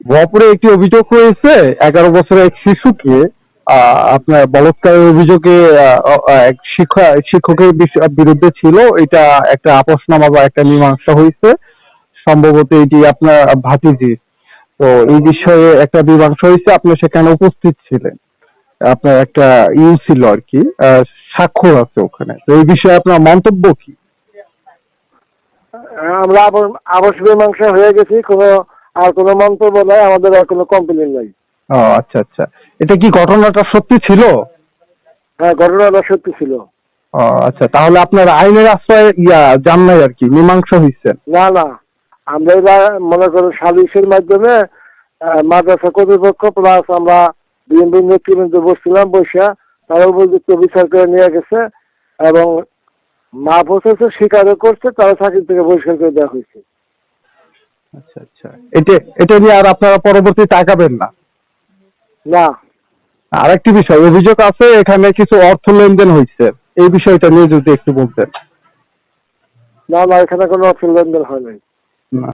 ভপুরে একটি অভিযোগ হয়েছে, এগারো বছরের এক শিশুকে আপনার বলৎকারের অভিযোগে এক শিক্ষা শিক্ষকের বিরুদ্ধে ছিল। এটা একটা আপোষনামা বা একটা মীমাংসা হয়েছে। সম্ভবত এটি আপনার ভাতিজি। তো এই বিষয়ে একটা মীমাংসা হয়েছে। আপনি সেখানে উপস্থিত ছিলেন। আপনার একটা ইউ ছিল আর কি। স্বাক্ষর আছে ওখানে। তো এই বিষয়ে আপনার মন্তব্য কি? আমরা আবাস মীমাংসা হয়ে গেছি। কোনো আর কোনো মন্তব্য নাই আমাদের আর কোনো কমপ্লেন নাই। ও আচ্ছা আচ্ছা। এটা কি ঘটনাটা সত্যি ছিল? হ্যাঁ ঘটনাটা সত্যি ছিল। ও আচ্ছা তাহলে আপনার আইনের আশ্রয় ইয়া যান নাই আর কি মীমাংসা হয়েছেন না না। আমরা এবার মনে করো সালিশের মাধ্যমে মাদ্রাসা কর্তৃপক্ষ প্লাস আমরা বিএনপি নেতৃবৃন্দ বসছিলাম বসে তারা উপযুক্ত বিচার করে নিয়ে গেছে এবং মা প্রসেসে স্বীকারও করছে তারা চাকরি থেকে বহিষ্কার করে দেওয়া হয়েছে। আচ্ছা আচ্ছা। এটা এটা নিয়ে আর আপনারা পরবর্তীতে তাকাবেন না। না। আরেকটি বিষয় অভিযোগ আছে এখানে কিছু অর্থ লেনদেন হয়েছে। এই বিষয়টা নিয়ে যদি একটু বলতেন। না না এখানে কোনো অর্থ লেনদেন হয় নাই। না।